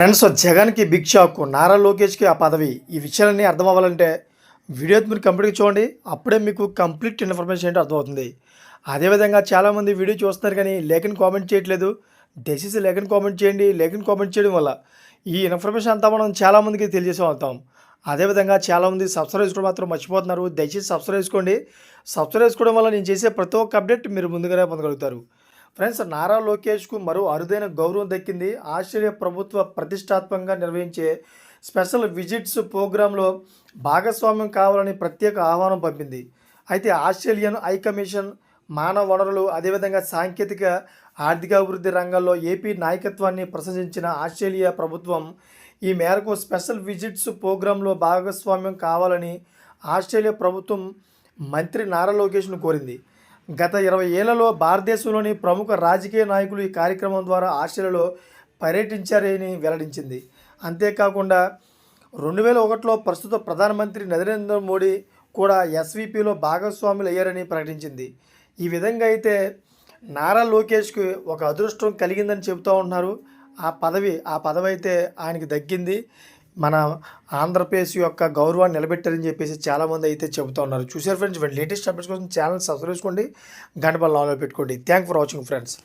Friends జగన్కి big shock Nara లోకేష్కి ఆ పదవి. ఈ విషయాలన్నీ అర్థం అవ్వాలంటే వీడియో మీరు కంప్లీట్గా చూడండి. అప్పుడే మీకు కంప్లీట్ ఇన్ఫర్మేషన్ ఏంటో అర్థమవుతుంది. అదేవిధంగా చాలామంది వీడియో చూస్తున్నారు కానీ లేఖని కామెంట్ చేయట్లేదు. దయచేసి లేఖని కామెంట్ చేయండి. లేఖని కామెంట్ చేయడం వల్ల ఈ ఇన్ఫర్మేషన్ అంతా మనం చాలామందికి తెలియజేసే అవుతాం అదేవిధంగా చాలామంది సబ్స్క్రైబ్ చేసుకోవడం మాత్రం మర్చిపోతున్నారు. దయచేసి సబ్స్క్రైబ్ చేసుకోండి. సబ్స్క్రైబ్ చేసుకోవడం వల్ల నేను చేసే ప్రతి ఒక్క అప్డేట్ మీరు ముందుగానే పొందగలుగుతారు. ఫ్రెండ్స్ నారా లోకేష్కు మరో అరుదైన గౌరవం దక్కింది. ఆస్ట్రేలియా ప్రభుత్వ ప్రతిష్టాత్మకంగా నిర్వహించే స్పెషల్ విజిట్స్ ప్రోగ్రాంలో భాగస్వామ్యం కావాలని ప్రత్యేక ఆహ్వానం పంపింది. అయితే ఆస్ట్రేలియన్ హై కమిషన్ మానవ వనరులు అదేవిధంగా సాంకేతిక ఆర్థికాభివృద్ధి రంగాల్లో ఏపీ నాయకత్వాన్ని ప్రశంసించిన ఆస్ట్రేలియా ప్రభుత్వం ఈ మేరకు స్పెషల్ విజిట్స్ ప్రోగ్రాంలో భాగస్వామ్యం కావాలని ఆస్ట్రేలియా ప్రభుత్వం మంత్రి నారా లోకేష్ను కోరింది. గత ఇరవై ఏళ్ళలో భారతదేశంలోని ప్రముఖ రాజకీయ నాయకులు ఈ కార్యక్రమం ద్వారా ఆస్ట్రేలియాలో పర్యటించారని వెల్లడించింది. అంతేకాకుండా రెండు వేల ఒకటిలో ప్రస్తుత ప్రధానమంత్రి నరేంద్ర మోడీ కూడా ఎస్వీపీలో భాగస్వాములు అయ్యారని ప్రకటించింది. ఈ విధంగా అయితే నారా లోకేష్కి ఒక అదృష్టం కలిగిందని చెబుతూ ఉన్నారు. ఆ పదవి ఆ పదవి అయితే ఆయనకి దక్కింది. మన ఆంధ్రప్రదేశ్ యొక్క గౌరవాన్ని నిలబెట్టారని చెప్పేసి చాలామంది అయితే చెబుతూ ఉన్నారు. చూసారు ఫ్రెండ్స్ లేటెస్ట్ అప్డేట్స్ కోసం ఛానల్ సబ్స్క్రైబ్ చేసుకోండి. గంట బల్ల పెట్టుకోండి. Thank for watching friends